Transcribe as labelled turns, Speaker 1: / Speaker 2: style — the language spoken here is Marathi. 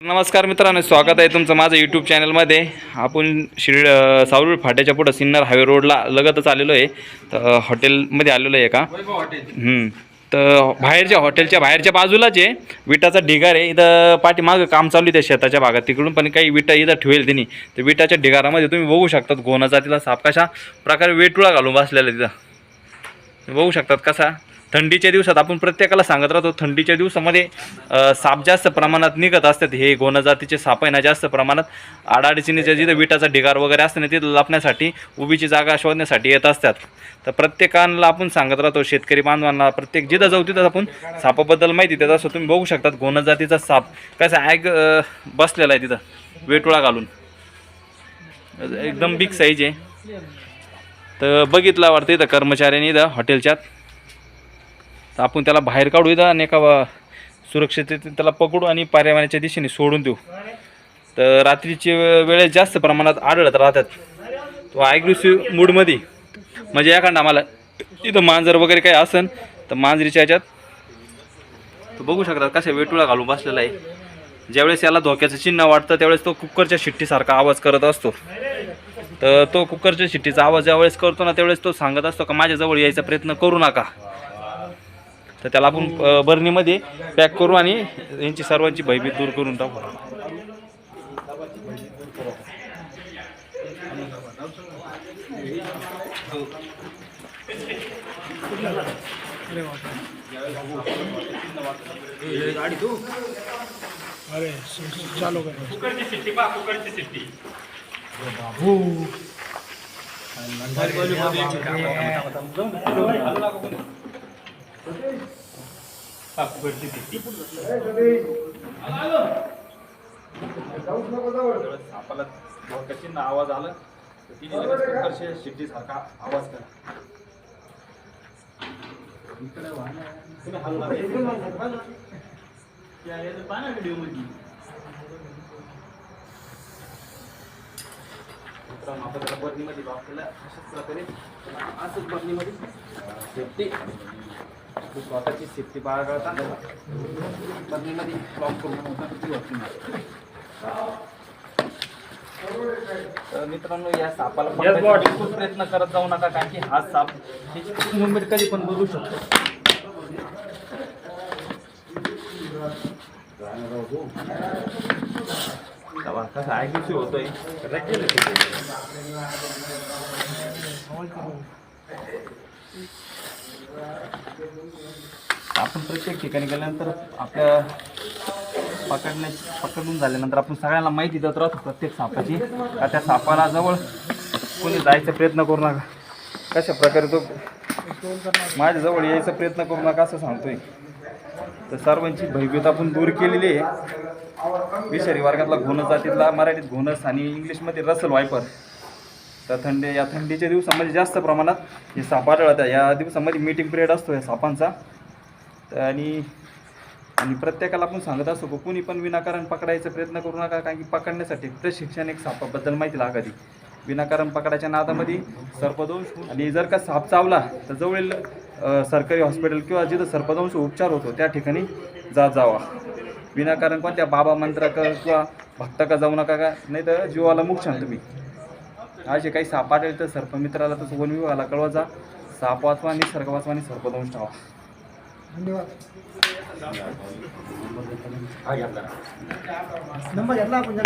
Speaker 1: नमस्कार मित्रांनो स्वागत आहे तुमचं माझं यूट्यूब चॅनलमध्ये आपण शिर सावरूळ फाट्याच्या पुढं सिन्नर हायवे रोडला लगतच आलेलो आहे. तर हॉटेलमध्ये आलेलो आहे का. तर बाहेरच्या हॉटेलच्या बाहेरच्या बाजूलाच आहे. विटाचा ढिगार आहे. इथं पाठीमागं काम चालू आहे त्या शेताच्या भागात. तिकडून पण काही विटा इथं ठेवेल त्यांनी. तर विटाच्या ढिगारामध्ये तुम्ही बघू शकतात गोना जातीला साप कशा प्रकारे वेटुळा घालून बसलेला तिथं. बघू शकतात कसा? थंडीच्या दिवसात आपण प्रत्येकाला सांगत राहतो थंडीच्या दिवसामध्ये साप जास्त प्रमाणात निघत असतात. हे गोना जातीचे साप आहे ना जास्त प्रमाणात आडाअडचणीच्या जिथं विटाचा ढिगार वगैरे असतं ना तिथं लपण्यासाठी उभीची जागा शोधण्यासाठी येत असतात. तर प्रत्येकाला आपण सांगत राहतो शेतकरी बांधवांना प्रत्येक जिथं जाऊ तिथं आपण सापाबद्दल माहिती देत असतो. तुम्ही बघू शकतात गोना जातीचा साप कसा ॲग बसलेला आहे तिथं वेटुळा घालून. एकदम बिग साईज आहे. तर बघितलं वाटतं इथं कर्मचाऱ्यांनी इथं हॉटेलच्यात तर आपण त्याला बाहेर काढू इथं आणि एका सुरक्षिततेने त्याला पकडू आणि पर्यावरणाच्या दिशेने सोडून देऊ. तर रात्रीची वेळेस जास्त प्रमाणात आढळत राहतात. तो ॲग्रेसिव्ह मूडमध्ये म्हणजे एखादा आम्हाला इथं मांजर वगैरे काही असन तर मांजरीच्या ह्याच्यात तो बघू शकतात कशा वेटुळा घालून बसलेला आहे. ज्यावेळेस याला धोक्याचं चिन्ह वाटतं त्यावेळेस तो कुकरच्या शिट्टीसारखा आवाज करत असतो. तर तो कुकरच्या शिट्टीचा आवाज ज्यावेळेस करतो ना त्यावेळेस तो सांगत असतो का माझ्याजवळ यायचा प्रयत्न करू नका. तर त्याला आपण बरणीमध्ये पॅक करू आणि यांची सर्वांची भयभीत दूर करून टाकू
Speaker 2: अरे चालू कर
Speaker 1: कुकरची शिट्टी आपल्याला आवाज आला तर तिने लगेच शिट्टीसारखा आवाज करा तुम्ही हलवा याचं पहा ना मित्रांनो आपण त्याला अशाच प्रकारे असंच बरणीमध्ये सेफ्टी स्वतःची सेफ्टी बाळगता बरणीमध्ये लॉक करून होता ती होती मित्रांनो या सापाला पकडण्याचा प्रयत्न करत जाऊ नका कारण की हा साप त्याची मुंबईत कधी पण बोलू शकतो. होतोय? आपण प्रत्येक ठिकाणी गेल्यानंतर आपल्या पकडण्या पकडून झाल्यानंतर आपण सगळ्यांना माहिती देत राहतो प्रत्येक सापाची. का त्या सापाला जवळ कोणी जायचा प्रयत्न करू नका. कशा प्रकारे तो माझ्याजवळ यायचा प्रयत्न करू नका असं सांगतोय. तर सर्वांची भयभीत आपण दूर केलेली आहे. विषारी वर्गातला घोणस जातीतला मराठीत घोणस आणि इंग्लिशमध्ये रसल वायपर. तर थंडी या थंडीच्या दिवसामध्ये जास्त प्रमाणात हे साप आढळतात. या दिवसामध्ये मीटिंग पिरियड असतो या सापांचा. तर आणि आणि प्रत्येकाला आपण सांगत असतो की कुणी पण विनाकारण पकडायचा प्रयत्न करू नका कारण की पकडण्यासाठी प्रशिक्षण एक सापाबद्दल माहिती लागावी. विनाकारण पकडायच्या नादामध्ये सर्पदंश आणि जर का साप चावला तर जवळील सरकारी हॉस्पिटल किंवा जिथं सर्पदंश उपचार होतो त्या ठिकाणी जात जावा. विनाकारण कोणत्या बाबा मंत्राक किंवा भक्ताका जाऊ नका का? नाही तर जीवाला मुक्षाल तुम्ही. असे काही साप आढळले तर सर्पमित्राला तसं वन विभागाला कळवा जा. साप वाचवा निसर्ग वाचवा आणि सर्पदंश टावा
Speaker 2: धन्यवाद. नंबर घेतला आपण